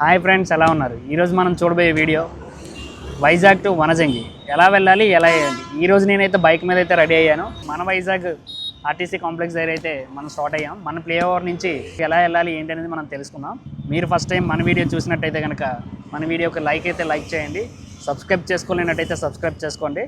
Hi friends ఎలా ఉన్నారు? ఈరోజు మనం చూడబోయే వీడియో వైజాగ్ టు వనజంగి. ఎలా వెళ్ళాలి ఎలా వేయాలి? ఈరోజు నేనైతే బైక్ మీద అయితే రెడీ అయ్యాను. మన వైజాగ్ ఆర్టీసీ కాంప్లెక్స్ దగ్గర అయితే మనం స్టార్ట్ అయ్యాం. మన ప్లే ఓవర్ నుంచి ఎలా వెళ్ళాలి ఏంటి అనేది మనం తెలుసుకుందాం. మీరు ఫస్ట్ టైం మన వీడియో చూసినట్టయితే కనుక మన వీడియోకి లైక్ అయితే లైక్ చేయండి. సబ్స్క్రైబ్ చేసుకోలేనట్టయితే సబ్స్క్రైబ్ చేసుకోండి.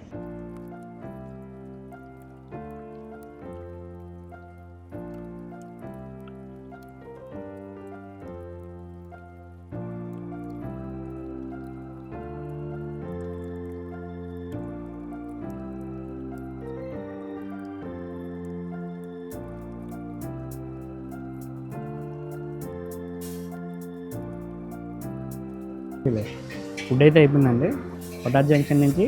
ఫుడ్ అయితే అయిపోయిందండి. కొట్టార్ జంక్షన్ నుంచి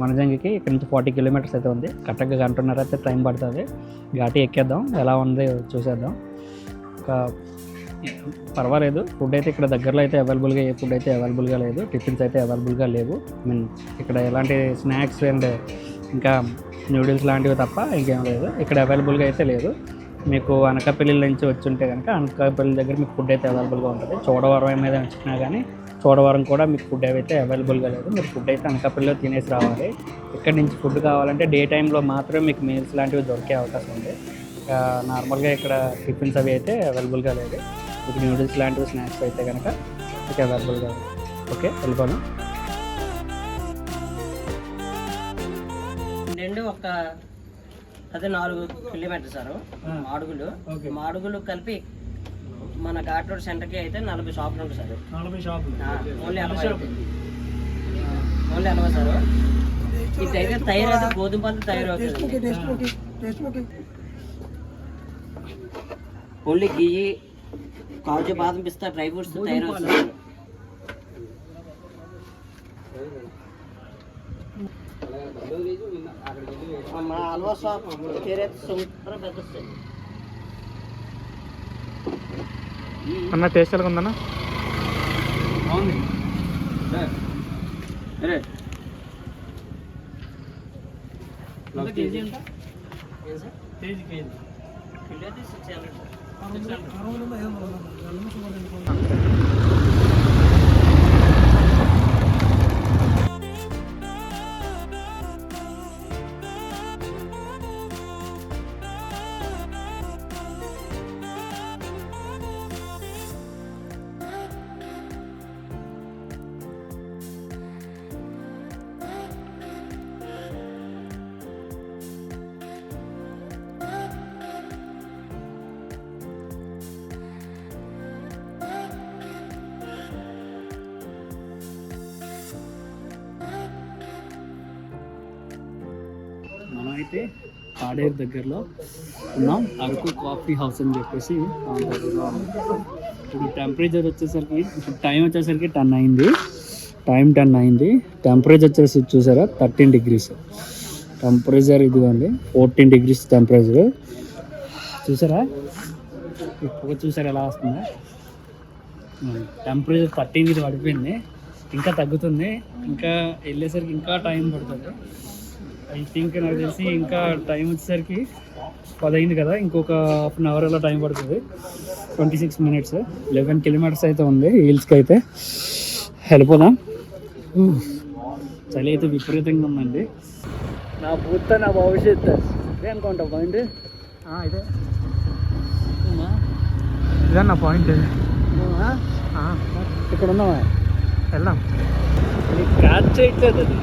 వనజంగికి ఇక్కడ నుంచి ఫార్టీ కిలోమీటర్స్ అయితే ఉంది. కరెక్ట్గా గంటన్నర అయితే టైం పడుతుంది. ఘాటి ఎక్కేద్దాం. ఎలా ఉంది చూసేద్దాం. ఇంకా పర్వాలేదు. ఫుడ్ అయితే ఇక్కడ దగ్గరలో అయితే అవైలబుల్గా ఏ ఫుడ్ అయితే అవైలబుల్గా లేదు. టిఫిన్స్ అయితే అవైలబుల్గా లేవు. ఐ మీన్ ఇక్కడ ఎలాంటి స్నాక్స్ అండ్ ఇంకా నూడిల్స్ లాంటివి తప్ప ఇంకేం లేదు. ఇక్కడ అవైలబుల్గా అయితే లేదు. మీకు అనకాపల్లి నుంచి వచ్చి ఉంటే కనుక అనకాపల్లి దగ్గర మీకు ఫుడ్ అయితే అవైలబుల్గా ఉంటుంది. చోడవరం మీద వచ్చినా కానీ చోడవరం కూడా మీకు ఫుడ్ అయితే అవైలబుల్గా లేదు. మీరు ఫుడ్ అయితే అనకాపల్లిలో తినేసి రావాలి. ఇక్కడ నుంచి ఫుడ్ కావాలంటే డే టైంలో మాత్రమే మీకు మీల్స్ లాంటివి దొరికే అవకాశం ఉంది. ఇంకా నార్మల్గా ఇక్కడ టిఫిన్స్ అవి అయితే అవైలబుల్గా లేదు. మీకు నూడిల్స్ లాంటివి స్నాక్స్ అయితే కనుక మీకు అవైలబుల్గా ఓకే వెళ్ళిపోను రెండు ఒక అదే నాలుగు కిలోమీటర్ సార్. మాడుగులు. మాడుగులు కలిపి మన ఘాట్ రోడ్ సెంటర్కి అయితే నలభై షాపులు ఉంటాయి సార్. నలభై షాపులు. ఓన్లీ అలవా ఓన్లీ సార్. ఇది అయితే తయారైతే గోధుమ పంట తయారవుతుంది ఓన్లీ గియ్యి కాజు బాదం పిస్తా డ్రై ఫ్రూట్స్ తయారవుతుంది పేరైతే సూపర్ పెద్ద సార్. అన్న టేస్ట్ ఎలా ఉందన్న? కేజీ ఎంత ఏం సార్? KG KG. కిలో అయితే సిక్స్ హండ్రెడ్ అయితే పాడేరు దగ్గరలో ఉన్నాం. అరకు కాఫీ హౌస్ అని చెప్పేసి ఇప్పుడు టెంపరేచర్ వచ్చేసరికి ఇప్పుడు టైం వచ్చేసరికి టెన్ అయింది. టైం టెన్ అయింది. టెంపరేచర్ వచ్చేసి చూసారా? థర్టీన్ డిగ్రీస్ టెంపరేచర్ ఇదిగోండి ఫోర్టీన్ డిగ్రీస్ టెంపరేచర్ చూసారా? ఇప్పుడు చూసారా ఎలా వస్తుందా? టెంపరేచర్ థర్టీన్ ఇది పడిపోయింది. ఇంకా తగ్గుతుంది. ఇంకా వెళ్ళేసరికి ఇంకా టైం పడుతుంది. ఐ థింక్ నాకు తెలిసి ఇంకా టైం వచ్చేసరికి పదైంది కదా ఇంకొక హాఫ్ అన్ అవర్ అలా టైం పడుతుంది. Twenty six minutes eleven kilometres అయితే ఉంది హిల్స్కి అయితే. వెళ్ళిపోదాం. చలి అయితే విపరీతంగా ఉందండి. నా భూత నా భవిష్యత్ ఇదే అనుకుంటా పాయింట్ ఇదే. ఇదన్న పాయింట్ ఇక్కడ ఉన్నావా వెళ్దాం. క్యాచ్ చేయట్లేదు అది.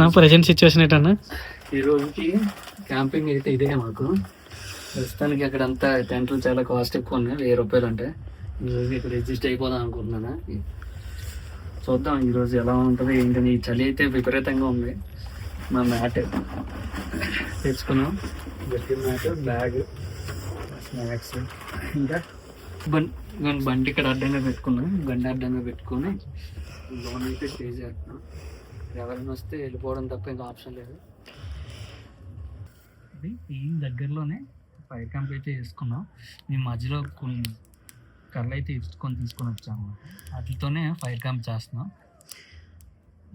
నా ప్రజెంట్ సిచ్యువేషన్ ఏంటన్నా? ఈ రోజుకి క్యాంపింగ్ అయితే ఇదే మాకు. ప్రస్తుతానికి అక్కడ అంతా టెంట్లు చాలా కాస్ట్ ఎక్కువ ఉన్నాయి వెయ్యి రూపాయలు అంటే. ఈ రోజు ఇక్కడ అడ్జస్ట్ అయిపోదాం అనుకుంటున్నాను? చూద్దాం ఈరోజు ఎలా ఉంటుంది ఏంటని. ఈ చలి అయితే విపరీతంగా ఉంది. మా మ్యాట్ తెచ్చుకున్నాం. గట్టి మ్యాట్ బ్యాగ్ స్నాక్స్. ఇంకా బం నేను బండి ఇక్కడ అడ్డంగా పెట్టుకున్నాం. బండి అడ్డంగా పెట్టుకొని లోన్ అయితే స్టే చేస్తున్నాం. ఎవరైనా వస్తే వెళ్ళిపోవడం తప్ప ఇంకా ఆప్షన్ లేదు. అది ఈ దగ్గరలోనే ఫైర్ క్యాంప్ అయితే చేసుకున్నాం మేము మధ్యలో కొన్ని కర్రలు అయితే ఇచ్చుకొని తీసుకొని వచ్చాము. వాటితోనే ఫైర్ క్యాంప్ చేస్తున్నాం.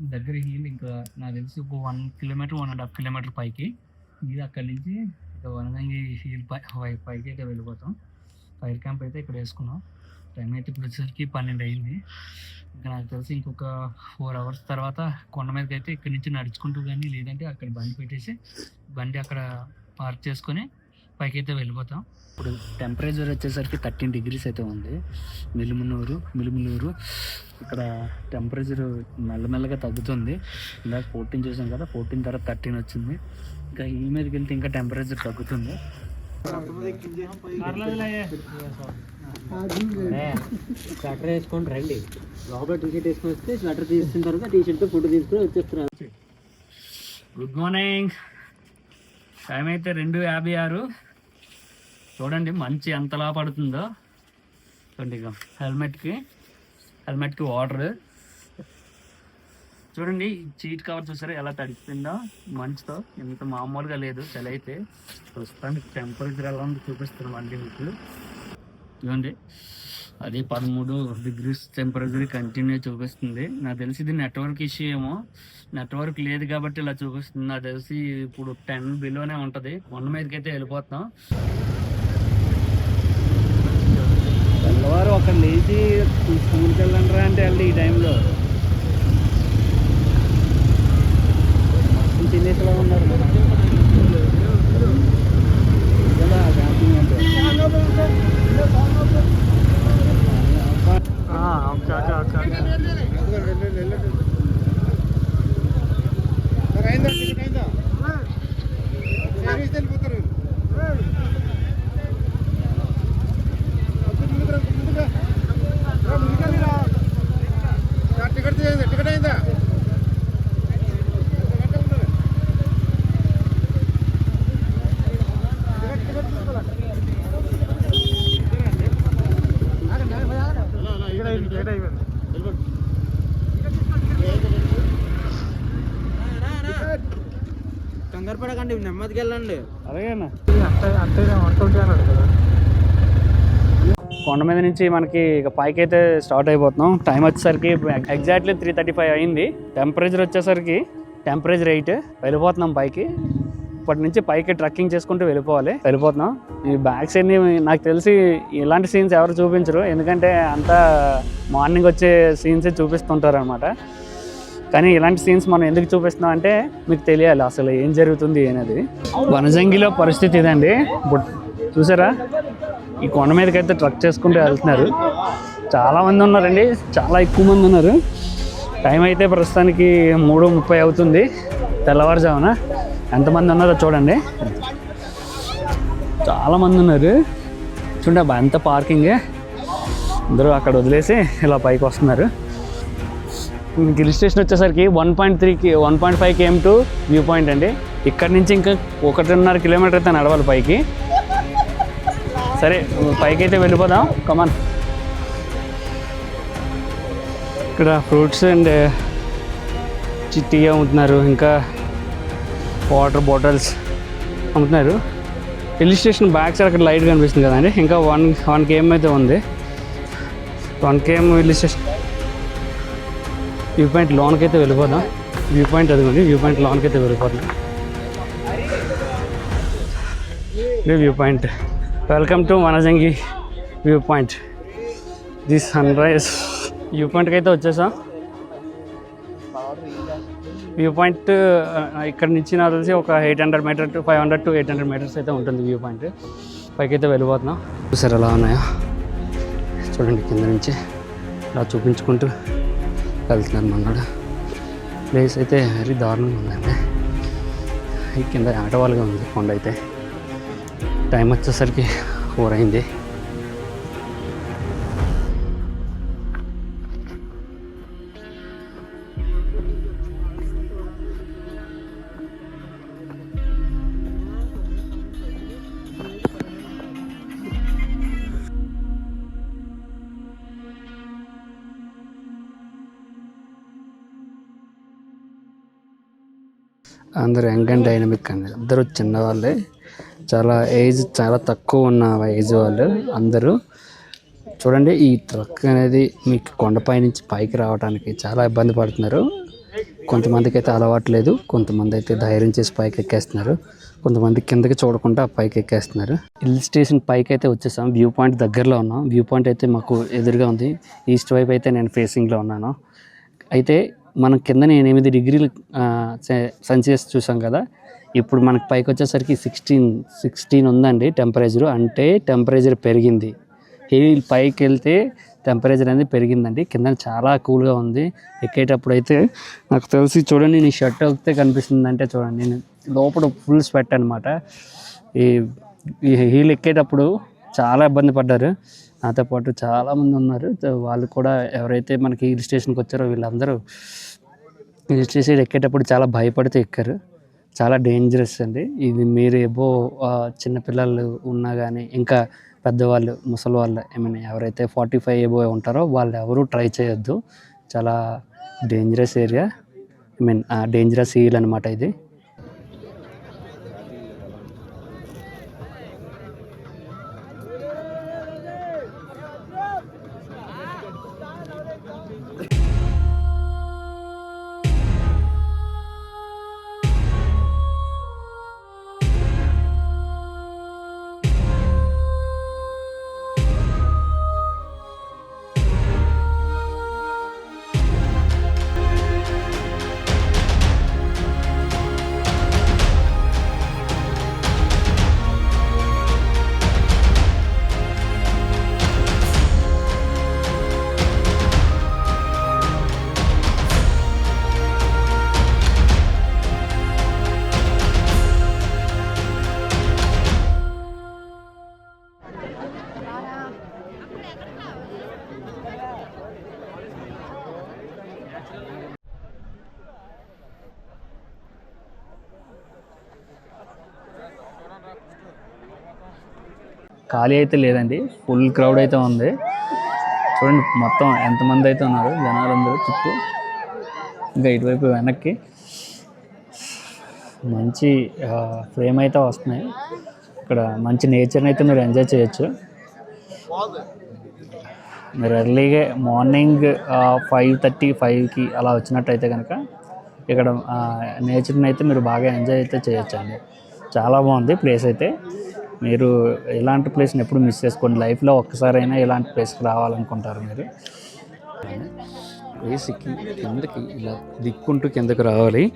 దగ్గర హీల్ ఇంకా నాకు తెలిసి ఒక one kilometre one and half kilometre పైకి. ఇది అక్కడి నుంచి ఇక వనగంగి హీల్ పై- పైకి అయితే వెళ్ళిపోతాం. ఫైర్ క్యాంప్ అయితే ఇక్కడ వేసుకున్నాం. టైం అయితే ఇప్పుడు వచ్చేసరికి పన్నెండు అయింది. ఇంకా నాకు తెలిసి ఇంకొక ఫోర్ అవర్స్ తర్వాత కొండ మీదకి అయితే ఇక్కడ నుంచి నడుచుకుంటూ కానీ లేదంటే అక్కడ బండి పెట్టేసి బండి అక్కడ పార్క్ చేసుకొని పైకి అయితే వెళ్ళిపోతాం. ఇప్పుడు టెంపరేచర్ వచ్చేసరికి థర్టీన్ డిగ్రీస్ అయితే ఉంది. మిలుమునూరు మిలుమునూరు ఇక్కడ టెంపరేచర్ మెల్లమెల్లగా తగ్గుతుంది. ఇందాక ఫోర్టీన్ చూసాం కదా ఫోర్టీన్ తర్వాత థర్టీన్ వచ్చింది. ఇంకా ఈ మీదకి వెళ్తే ఇంకా టెంపరేచర్ తగ్గుతుంది. స్వెటర్ వేసుకొని రండి. లోపల టీ షర్ట్ వేసుకొని వస్తే స్వెటర్ తీసుకున్న తర్వాత టీ షర్ట్ ఫోటో తీసుకుని వచ్చేస్తున్నారు. గుడ్ మార్నింగ్ టైం అయితే రెండు యాభై ఆరు. చూడండి మంచి ఎంతలా పడుతుందో. చూడండి ఇక హెల్మెట్కి హెల్మెట్కి వాటర్ చూడండి చీట్ కవర్ చూసారా? ఎలా తడిపిందో మంచుతో. ఇంత మామూలుగా లేదు చలి అయితే ప్రస్తుతానికి టెంపరేచర్ ఎలా ఉందో చూపిస్తున్నాం అండి మీకు. చూడండి అది పదమూడు డిగ్రీస్ టెంపరేచర్ కంటిన్యూ చూపిస్తుంది. నాకు తెలిసి ఇది నెట్వర్క్ ఇష్యూ ఏమో. నెట్వర్క్ లేదు కాబట్టి ఇలా చూపిస్తుంది. నాకు తెలిసి ఇప్పుడు టెన్ బిలోనే ఉంటుంది. కొండ మీదకి అయితే వెళ్ళిపోతాం తెల్లవారు ఒక లేచి స్కూల్కి వెళ్ళండి అంటే వెళ్ళి ఈ టైంలో తినేసిలా ఉన్నారు కదా. క్యాంపింగ్ అంటే ఓకే ఓకే ఓకే లేట్ అయిపోయింది పడకండి నెమ్మదికి వెళ్ళండి. అలాగేనా? కొండ మీద నుంచి మనకి ఇక పైకి అయితే స్టార్ట్ అయిపోతున్నాం. టైం వచ్చేసరికి ఎగ్జాక్ట్లీ త్రీ థర్టీ ఫైవ్ అయింది. టెంపరేచర్ వచ్చేసరికి టెంపరేచర్ ఎయిట్ వెళ్ళిపోతున్నాం పైకి. ఇప్పటి నుంచి పైకి ట్రక్కింగ్ చేసుకుంటూ వెళ్ళిపోవాలి. వెళ్ళిపోతున్నాం. ఈ బ్యాక్ సైడ్ని నాకు తెలిసి ఇలాంటి సీన్స్ ఎవరు చూపించరు. ఎందుకంటే అంతా మార్నింగ్ వచ్చే సీన్సే చూపిస్తుంటారు అనమాట కానీ ఇలాంటి సీన్స్ మనం ఎందుకు చూపిస్తున్నాం అంటే మీకు తెలియాలి అసలు ఏం జరుగుతుంది అనేది. వనజంగిలో పరిస్థితి ఇదండి. ఇప్పుడు చూసారా? ఈ కొండ మీదకి అయితే ట్రక్ చేసుకుంటూ వెళ్తున్నారు. చాలా మంది ఉన్నారండి. చాలా ఎక్కువ మంది ఉన్నారు. టైం అయితే ప్రస్తుతానికి మూడు ముప్పై అవుతుంది. తెల్లవారుజామున ఎంతమంది ఉన్నారో చూడండి. చాలామంది ఉన్నారు. చూడండి అబ్బా ఎంత పార్కింగే అందరూ అక్కడ వదిలేసి ఇలా పైకి వస్తున్నారు. హిల్ స్టేషన్ వచ్చేసరికి వన్ పాయింట్ త్రీకి one point five KM to view point అండి. ఇక్కడ నుంచి ఇంకా ఒకటిన్నర కిలోమీటర్ అయితే నడవాలి పైకి. సరే పైకి అయితే వెళ్ళిపోదాం కమాన్ ఇక్కడ ఫ్రూట్స్ అండ్ టీ అమ్ముతున్నారు. ఇంకా వాటర్ బాటిల్స్ అమ్ముతున్నారు. హిల్ స్టేషన్ బ్యాక్ సైడ్ అక్కడ లైట్ కనిపిస్తుంది కదండి. ఇంకా వన్ వన్ కేఎం అయితే ఉంది. One KM hill station view point లోన్కి అయితే వెళ్ళిపోదాం. వ్యూ పాయింట్ అదిగోండి వ్యూ పాయింట్ లోన్కి అయితే వెళ్ళిపోదాం. ఇది view point. Welcome to Vanajangi view point. The sunrise. View పాయింట్కి అయితే వచ్చేసాం. వ్యూ పాయింట్ ఇక్కడ నుంచి నాకు తెలిసి ఒక eight hundred metre to five hundred to eight hundred metres అయితే ఉంటుంది వ్యూ పాయింట్. పైకి అయితే వెళ్ళిపోతున్నాం. చూసారు ఎలా ఉన్నాయా? చూడండి కింద నుంచి. ఇలా చూపించుకుంటూ వెళ్తున్నాను మన్నాడు ప్లేస్ అయితే వెరీ దారుణంగా ఉందండి. ఈ కింద ఆటవాలుగా ఉంది కొండ అయితే టైం వచ్చేసరికి ఫోర్ అయింది అందరూ యంగ్ అండ్ డైనమిక్ అండి. అందరూ చిన్నవాళ్ళే. చాలా ఏజ్ చాలా తక్కువ ఉన్న ఏజ్ వాళ్ళు అందరూ. చూడండి ఈ ట్రక్ అనేది మీకు కొండపై నుంచి పైకి రావడానికి చాలా ఇబ్బంది పడుతున్నారు. కొంతమందికి అయితే అలవాటు లేదు. కొంతమంది అయితే ధైర్యం చేసి పైకి ఎక్కేస్తున్నారు. కొంతమంది కిందకి చూడకుండా పైకి ఎక్కేస్తున్నారు. హిల్ స్టేషన్ పైకి అయితే వచ్చేసాం. వ్యూ పాయింట్ దగ్గరలో ఉన్నాం. వ్యూ పాయింట్ అయితే మాకు ఎదురుగా ఉంది. ఈస్ట్ వైపు అయితే నేను ఫేసింగ్లో ఉన్నాను. అయితే మనం కింద ఎనిమిది డిగ్రీలు సెన్సియస్ చూసాం కదా. ఇప్పుడు మనకి పైకి వచ్చేసరికి సిక్స్టీన్ సిక్స్టీన్ ఉందండి టెంపరేచర్. అంటే టెంపరేచర్ పెరిగింది. హిల్ పైకి వెళ్తే టెంపరేచర్ అనేది పెరిగిందండి. కింద చాలా కూల్గా ఉంది. ఎక్కేటప్పుడు అయితే నాకు తెలిసి చూడండి నీ షర్ట్ వస్తే కనిపిస్తుంది అంటే చూడండి. నేను లోపల ఫుల్ స్వెట్ అనమాట ఈ హీల్ ఎక్కేటప్పుడు చాలా ఇబ్బంది పడ్డారు. నాతో పాటు చాలామంది ఉన్నారు. సో వాళ్ళు కూడా ఎవరైతే మనకి హిల్ స్టేషన్కి వచ్చారో వీళ్ళందరూ హిల్ స్టేషన్ ఎక్కేటప్పుడు చాలా భయపడితే ఎక్కారు. చాలా డేంజరస్ అండి. ఇది మీరు ఏవో చిన్నపిల్లలు ఉన్నా కానీ ఇంకా పెద్దవాళ్ళు ముసలి వాళ్ళు ఐ మీన్ ఎవరైతే ఫార్టీ ఫైవ్ ఏబో ఉంటారో వాళ్ళు ఎవరు ట్రై చేయొద్దు. చాలా dangerous area. I mean dangerous hill అనమాట ఇది. ఖాళీ అయితే లేదండి. ఫుల్ క్రౌడ్ అయితే ఉంది. చూడండి మొత్తం ఎంతమంది అయితే ఉన్నారు. జనాలందరూ చుట్టూ. ఇంకా ఇటువైపు వెనక్కి. మంచి ఫ్రేమ్ అయితే వస్తున్నాయి. ఇక్కడ మంచి నేచర్ని అయితే మీరు ఎంజాయ్ చేయొచ్చు. మీరు ఎర్లీగా మార్నింగ్ ఫైవ్ థర్టీ ఫైవ్కి అలా వచ్చినట్టయితే కనుక ఇక్కడ నేచర్ని అయితే మీరు బాగా ఎంజాయ్ అయితే చేయొచ్చండి. చాలా బాగుంది ప్లేస్ అయితే. మీరు ఇలాంటి ప్లేస్ని ఎప్పుడు మిస్ చేసుకోండి? లైఫ్లో ఒక్కసారైనా ఇలాంటి ప్లేస్కి రావాలనుకుంటారు మీరు? ప్లేస్కి కిందకి ఇలా దిక్కుంటూ కిందకు రావాలి.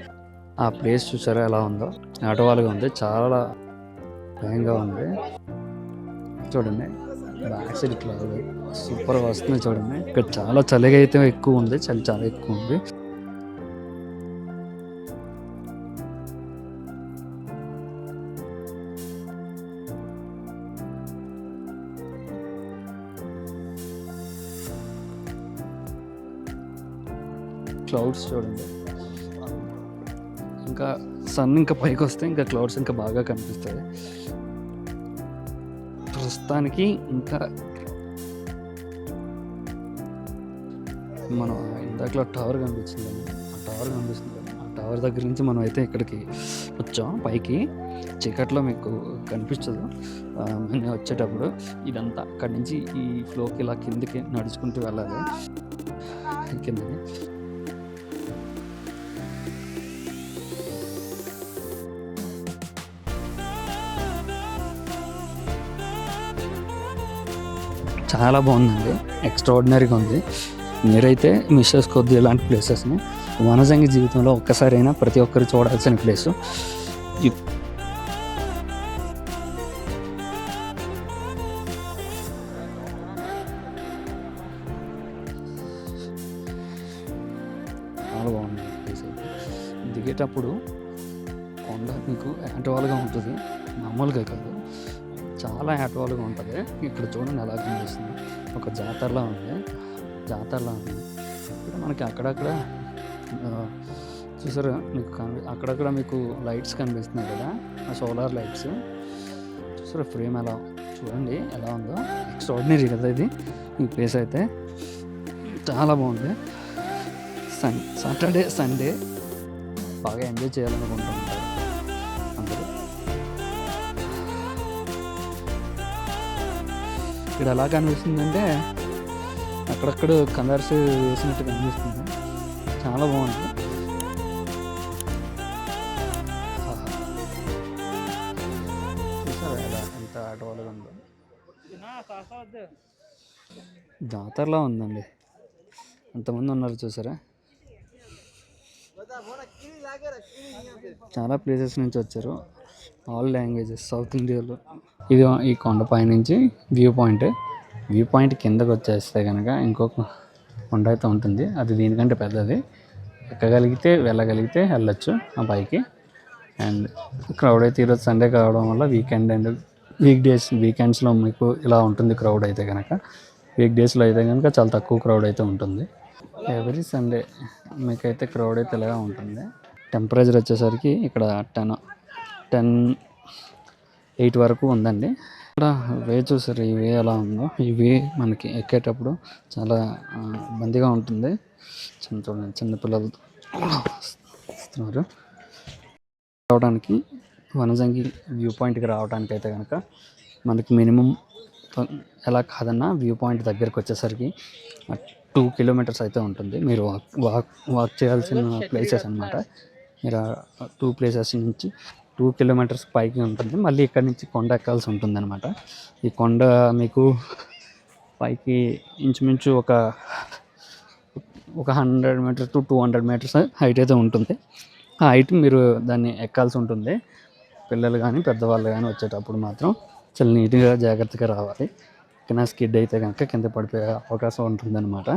ఆ ప్లేస్ చూసారా ఎలా ఉందో? ఆటవాలుగా ఉంది. చాలా భయంగా ఉంది. చూడండి. బ్యాక్ సైడ్ ఇట్లా సూపర్ వస్తుంది చూడండి. ఇక్కడ చాలా చలిగా అయితే ఎక్కువ ఉంది. చలి చాలా ఎక్కువ ఉంది. క్లౌడ్స్ చూడండి. ఇంకా సన్ ఇంకా పైకి వస్తే ఇంకా క్లౌడ్స్ ఇంకా బాగా కనిపిస్తాయి ప్రస్తుతానికి ఇంకా మనం ఇందాకలో టవర్ కనిపించిందండి ఆ టవర్ కనిపిస్తుంది. ఆ టవర్ దగ్గర నుంచి మనం అయితే ఇక్కడికి వచ్చాం. పైకి చీకట్లో మీకు కనిపించదు. నేను వచ్చేటప్పుడు ఇదంతా అక్కడి నుంచి ఈ ఫ్లోకి ఇలా కిందకి నడుచుకుంటూ వెళ్ళాలి. కిందకి. చాలా బాగుందండి. ఎక్స్ట్రాడినరీగా ఉంది. మీరైతే మిస్ చేసుకోవద్దు ఇలాంటి ప్లేసెస్ని వనజంగి జీవితంలో ఒక్కసారైనా ప్రతి ఒక్కరు చూడాల్సిన ప్లేసు చాలా బాగుంది ప్లేస్ అయితే. కొండ మీకు యాటవాల్గా ఉంటుంది. మామూలుగా కాదు. చాలా యాటవాల్గా ఉంటుంది. ఇక్కడ చూడండి ఎలా కనిపిస్తుంది. ఒక జాతరలా ఉంది. జాతరలా ఉంది. ఇక్కడ మనకి అక్కడక్కడ చూసారు? మీకు కనిపి అక్కడక్కడ మీకు లైట్స్ కనిపిస్తున్నాయి కదా? ఆ సోలార్ లైట్స్. చూసారు? ఫ్రేమ్ ఎలా చూడండి ఎలా ఉందో. ఎక్స్ట్రాడినరీ కదా ఇది. ఈ ప్లేస్ అయితే చాలా బాగుంది. Sun Saturday Sunday. బాగా ఎంజాయ్ చేయాలనుకుంటున్నాను ఇక్కడ ఎలా కనిపిస్తుందంటే అక్కడక్కడ కలర్స్ వేసినట్టు కనిపిస్తుంది. చాలా బాగుంది. ఎంత ఆటవాలుగా ఉందో. జాతరలా ఉందండి. అంతమంది ఉన్నారు చూసారా? చాలా ప్లేసెస్ నుంచి వచ్చారు. ఆల్ లాంగ్వేజెస్ సౌత్ ఇండియాలో. ఇది ఈ కొండపై నుంచి వ్యూ పాయింట్. వ్యూ పాయింట్ కిందకు వచ్చేస్తే కనుక ఇంకొక కొండ అయితే ఉంటుంది. అది దీనికంటే పెద్దది. ఎక్కగలిగితే వెళ్ళగలిగితే వెళ్ళొచ్చు ఆ పైకి. అండ్ క్రౌడ్ అయితే ఈరోజు సండే కావడం వల్ల వీకెండ్ అండ్ వీక్ డేస్ వీకెండ్స్లో మీకు ఇలా ఉంటుంది క్రౌడ్ అయితే కనుక వీక్ డేస్లో అయితే కనుక చాలా తక్కువ క్రౌడ్ అయితే ఉంటుంది. ఎవ్రీ సండే మీకైతే క్రౌడ్ అయితే ఇలాగా ఉంటుంది. టెంపరేచర్ వచ్చేసరికి ఇక్కడ టెన్ టెన్ ఎయిట్ వరకు ఉందండి. ఇక్కడ వే చూసారు ఈ వే ఎలా ఉందో? ఈ వే మనకి ఎక్కేటప్పుడు చాలా ఇబ్బందిగా ఉంటుంది. చిన్న చూడండి చిన్నపిల్లలు వస్తున్నారు. రావడానికి వనజంగి వ్యూ పాయింట్కి రావడానికి అయితే కనుక మనకి మినిమం ఎలా కాదన్నా వ్యూ పాయింట్ దగ్గరికి వచ్చేసరికి టూ కిలోమీటర్స్ అయితే ఉంటుంది. మీరు వాక్ వాక్ వాక్ చేయాల్సిన ప్లేసెస్ అన్నమాట. మీరు టూ ప్లేసెస్ నుంచి టూ కిలోమీటర్స్ పైకి ఉంటుంది. మళ్ళీ ఇక్కడ నుంచి కొండ ఎక్కాల్సి ఉంటుంది అనమాట ఈ కొండ మీకు పైకి ఇంచుమించు ఒక ఒక hundred metres to two hundred metres height అయితే ఉంటుంది. ఆ హైట్ మీరు దాన్ని ఎక్కాల్సి ఉంటుంది. పిల్లలు కానీ పెద్దవాళ్ళు కానీ వచ్చేటప్పుడు మాత్రం చాలా నీట్గా జాగ్రత్తగా రావాలి. కింద స్కిడ్ అయితే కనుక కింద పడిపోయే అవకాశం ఉంటుందన్నమాట.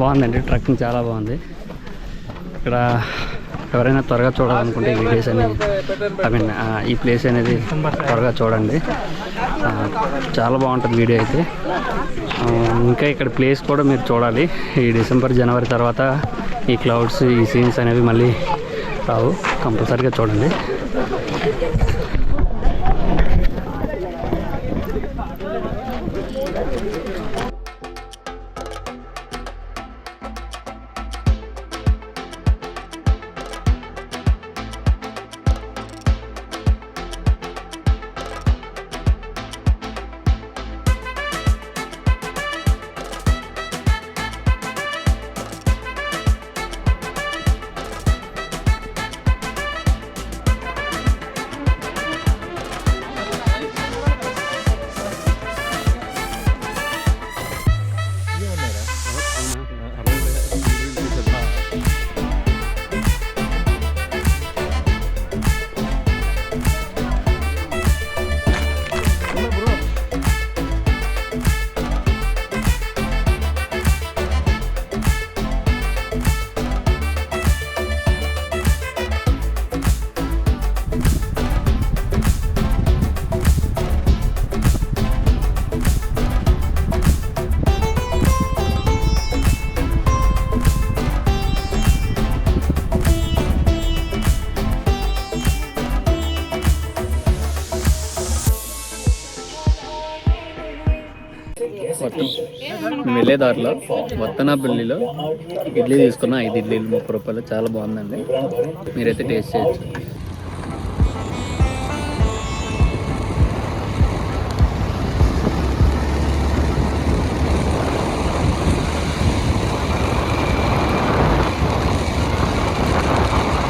బాగుందండి ట్రెక్కింగ్ చాలా బాగుంది. ఇక్కడ ఎవరైనా త్వరగా చూడాలనుకుంటే ఈ వీడియోస్ అనేది ఐ మీన్ ఈ ప్లేస్ అనేది త్వరగా చూడండి. చాలా బాగుంటుంది వీడియో అయితే. ఇంకా ఇక్కడ ప్లేస్ కూడా మీరు చూడాలి. ఈ డిసెంబర్ జనవరి తర్వాత ఈ క్లౌడ్స్ ఈ సీన్స్ అనేవి మళ్ళీ రావు. కంపల్సరీగా చూడండి. మేము దారిలో వత్తనాపల్లిలో ఇడ్లీ తీసుకున్న ఐదు ఇడ్లీలు ముప్పై రూపాయలు చాలా బాగుందండి. మీరైతే టేస్ట్ చేయొచ్చు.